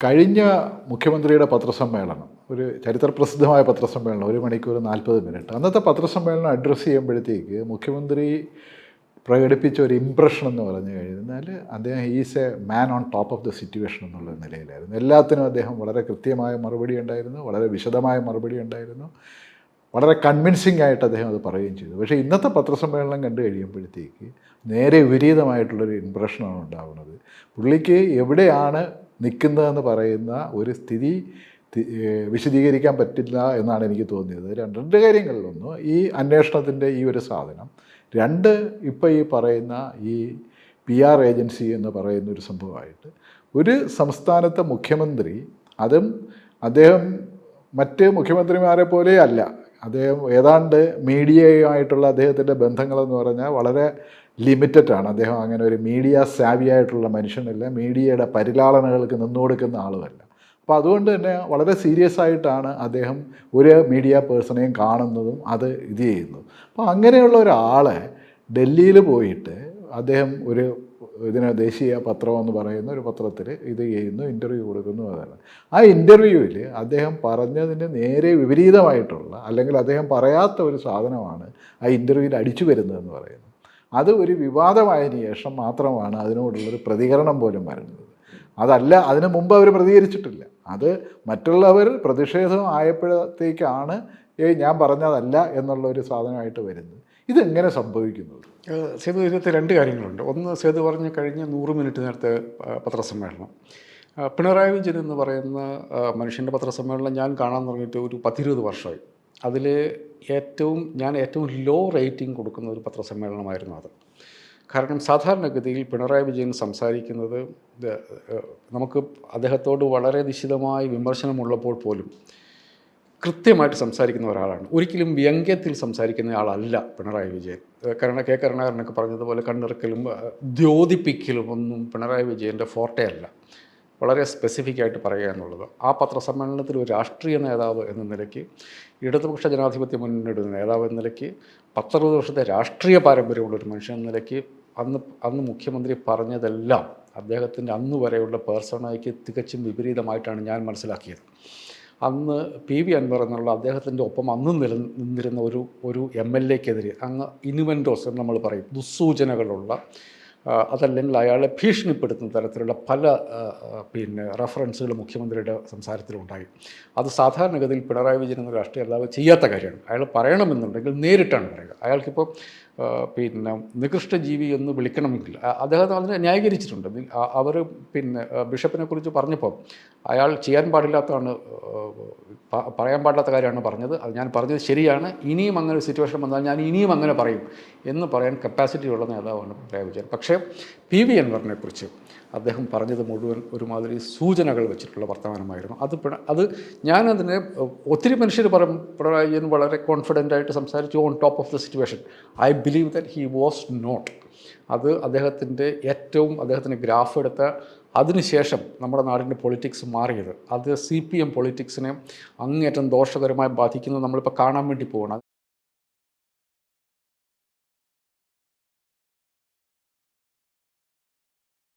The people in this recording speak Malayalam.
കഴിഞ്ഞ മുഖ്യമന്ത്രിയുടെ പത്രസമ്മേളനം ഒരു ചരിത്രപ്രസിദ്ധമായ പത്രസമ്മേളനം ഒരു മണിക്കൂർ നാൽപ്പത് മിനിറ്റ്. അന്നത്തെ പത്രസമ്മേളനം അഡ്രസ്സ് ചെയ്യുമ്പോഴത്തേക്ക് മുഖ്യമന്ത്രി പ്രകടിപ്പിച്ച ഒരു ഇമ്പ്രഷൻ എന്ന് പറഞ്ഞു കഴിഞ്ഞാൽ അദ്ദേഹം is a man on top of the situation എന്നുള്ള നിലയിലായിരുന്നു. എല്ലാത്തിനും അദ്ദേഹം വളരെ കൃത്യമായ മറുപടി ഉണ്ടായിരുന്നു വളരെ വിശദമായ മറുപടി ഉണ്ടായിരുന്നു. വളരെ കൺവിൻസിംഗ് ആയിട്ട് അദ്ദേഹം അത് പറയുകയും ചെയ്തു. പക്ഷേ ഇന്നത്തെ പത്രസമ്മേളനം കണ്ടു കഴിയുമ്പോഴത്തേക്ക് നേരെ വിപരീതമായിട്ടുള്ളൊരു ഇമ്പ്രഷനാണ് ഉണ്ടാവുന്നത്. പുള്ളിക്ക് എവിടെയാണ് നിൽക്കുന്നതെന്ന് പറയുന്ന ഒരു സ്ഥിതി വിശദീകരിക്കാൻ പറ്റില്ല എന്നാണ് എനിക്ക് തോന്നിയത്. രണ്ട് രണ്ട് കാര്യങ്ങളിലൊന്ന് ഈ അന്വേഷണത്തിന്റെ ഈ ഒരു സാധനം. രണ്ട് ഇപ്പോൾ ഈ പറയുന്ന ഈ പി ആർ ഏജൻസി എന്ന് പറയുന്ന ഒരു സംഭവമായിട്ട് ഒരു സംസ്ഥാനത്തെ മുഖ്യമന്ത്രി അതും അദ്ദേഹം മറ്റ് മുഖ്യമന്ത്രിമാരെ പോലെ അല്ല. അദ്ദേഹം ഏതാണ്ട് മീഡിയയുമായിട്ടുള്ള അദ്ദേഹത്തിന്റെ ബന്ധങ്ങളെന്ന് പറഞ്ഞാൽ വളരെ ലിമിറ്റഡ് ആണ് അദ്ദേഹം അങ്ങനെ ഒരു മീഡിയ സാവിയായിട്ടുള്ള മനുഷ്യനല്ല. മീഡിയയുടെ പരിലാളനകൾക്ക് നിന്നുകൊടുക്കുന്ന ആളുമല്ല. അപ്പോൾ അതുകൊണ്ട് തന്നെ വളരെ സീരിയസ് ആയിട്ടാണ് അദ്ദേഹം ഒരു മീഡിയ പേഴ്സണെയും കാണുന്നതും അത് ഇത് ചെയ്യുന്നതും. അപ്പോൾ അങ്ങനെയുള്ള ഒരാളെ ഡൽഹിയിൽ പോയിട്ട് അദ്ദേഹം ഒരു ഇതിന് ദേശീയ പത്രമെന്ന് പറയുന്ന ഒരു പത്രത്തിൽ ഇത് ചെയ്യുന്നു ഇന്റർവ്യൂ കൊടുക്കുന്നു അതാണ്. ആ ഇന്റർവ്യൂവിൽ അദ്ദേഹം പറഞ്ഞതിന് നേരെ വിപരീതമായിട്ടുള്ള അല്ലെങ്കിൽ അദ്ദേഹം പറയാത്ത ഒരു സാധനമാണ് ആ ഇന്റർവ്യൂവിൽ അടിച്ചു വരുന്നതെന്ന് പറയുന്നത്. അത് ഒരു വിവാദമായതിനു ശേഷം മാത്രമാണ് അതിനോടുള്ളൊരു പ്രതികരണം പോലും വരുന്നത്. അതല്ല അതിനു മുമ്പ് അവർ പ്രതികരിച്ചിട്ടില്ല. അത് മറ്റുള്ളവർ പ്രതിഷേധം ആയപ്പോഴത്തേക്കാണ് ഞാൻ പറഞ്ഞതല്ല എന്നുള്ള ഒരു സാധനമായിട്ട് വരുന്നത്. ഇതെങ്ങനെ സംഭവിക്കുന്നത്? സേതു ഇതിനകത്ത് രണ്ട് കാര്യങ്ങളുണ്ട്. ഒന്ന് സേതു പറഞ്ഞ കഴിഞ്ഞ നൂറ് മിനിറ്റ് നേരത്തെ പത്രസമ്മേളനം. പിണറായി വിജയൻ എന്ന് പറയുന്ന മനുഷ്യന്റെ പത്രസമ്മേളനം ഞാൻ കാണാൻ തുടങ്ങിയിട്ട് ഒരു പത്തിരുപത് വർഷമായി. അതിൽ ഏറ്റവും ഞാൻ ഏറ്റവും ലോ റേറ്റിംഗ് കൊടുക്കുന്ന ഒരു പത്രസമ്മേളനമായിരുന്നു അത്. കാരണം സാധാരണഗതിയിൽ പിണറായി വിജയൻ സംസാരിക്കുന്നത് നമുക്ക് അദ്ദേഹത്തോട് വളരെ നിശിതമായ വിമർശനമുള്ളപ്പോൾ പോലും കൃത്യമായിട്ട് സംസാരിക്കുന്ന ഒരാളാണ്. ഒരിക്കലും വ്യംഗ്യത്തിൽ സംസാരിക്കുന്ന ആളല്ല പിണറായി വിജയൻ. കാരണം കെ കരുണാകരനൊക്കെ പറഞ്ഞതുപോലെ കണ്ണിറക്കലും ദ്യോതിപ്പിക്കലും ഒന്നും പിണറായി വിജയന്റെ ഫോർട്ടേ അല്ല. വളരെ സ്പെസിഫിക് ആയിട്ട് പറയുക എന്നുള്ളത്. ആ പത്രസമ്മേളനത്തിൽ ഒരു രാഷ്ട്രീയ നേതാവ് എന്ന നിലയ്ക്ക് ഇടതുപക്ഷ ജനാധിപത്യ മുന്നണിയുടെ നേതാവ് എന്ന നിലയ്ക്ക് പത്തറുപത് വർഷത്തെ രാഷ്ട്രീയ പാരമ്പര്യമുള്ള ഒരു മനുഷ്യൻ എന്ന നിലയ്ക്ക് അന്ന് അന്ന് മുഖ്യമന്ത്രി പറഞ്ഞതെല്ലാം അദ്ദേഹത്തിന്റെ അന്ന് വരെയുള്ള പേഴ്സണയ്ക്ക് തികച്ചും വിപരീതമായിട്ടാണ് ഞാൻ മനസ്സിലാക്കിയത്. അന്ന് പി വി അൻവർ എന്നുള്ള അദ്ദേഹത്തിന്റെ ഒപ്പം അന്ന് നില നിന്നിരുന്ന ഒരു ഒരു എം എൽ എക്കെതിരെ അങ്ങ് ഇനുവെൻഡോസ് എന്ന് നമ്മൾ പറയും ദുസ്സൂചനകളുള്ള അതല്ലെങ്കിൽ അയാളെ ഭീഷണിപ്പെടുത്തുന്ന തരത്തിലുള്ള പല പിന്നെ റെഫറൻസുകൾ മുഖ്യമന്ത്രിയുടെ സംസാരത്തിലുണ്ടായി. അത് സാധാരണഗതിയിൽ പിണറായി വിജയൻ എന്ന രാഷ്ട്രീയ നേതാവ് ചെയ്യാത്ത കാര്യമാണ്. അയാൾ പറയണമെന്നുണ്ടെങ്കിൽ നേരിട്ടാണ് പറയുക. അയാൾക്കിപ്പോൾ പിന്നെ നികൃഷ്ട ജീവി എന്ന് വിളിക്കണമെങ്കിൽ. അദ്ദേഹം അതിനെ ന്യായീകരിച്ചിട്ടുണ്ട്. അവർ പിന്നെ ബിഷപ്പിനെ കുറിച്ച് പറഞ്ഞപ്പോൾ അയാൾ ചെയ്യാൻ പാടില്ലാത്തതാണ് പറയാൻ പാടില്ലാത്ത കാര്യമാണ് പറഞ്ഞത്. അത് ഞാൻ പറഞ്ഞത് ശരിയാണ്. ഇനിയും അങ്ങനെ ഒരു സിറ്റുവേഷൻ വന്നാൽ ഞാൻ ഇനിയും അങ്ങനെ പറയും എന്ന് പറയാൻ കപ്പാസിറ്റി ഉള്ള നേതാവാണ് പിണറായി വിജയൻ പക്ഷേ പി വി അൻവറിനെ കുറിച്ച് അദ്ദേഹം പറഞ്ഞത് മുഴുവൻ ഒരുമാതിരി സൂചനകൾ വെച്ചിട്ടുള്ള വർത്തമാനമായിരുന്നു. അത് അത് ഞാനതിനെ ഒത്തിരി മനുഷ്യർ പറയും പിണറായി വിജയൻ വളരെ കോൺഫിഡന്റ് ആയിട്ട് സംസാരിച്ചു on top of the situation I believe that he was not അത് അദ്ദേഹത്തിന്റെ ഏറ്റവും അദ്ദേഹത്തിന്റെ ഗ്രാഫ് എടുത്ത അതിനുശേഷം നമ്മുടെ നാടിന്റെ പൊളിറ്റിക്സ് മാറിയത്. അത് സി പി എം പൊളിറ്റിക്സിനെ അങ്ങേറ്റം ദോഷകരമായി ബാധിക്കുന്നത് നമ്മളിപ്പോൾ കാണാൻ വേണ്ടി പോകണം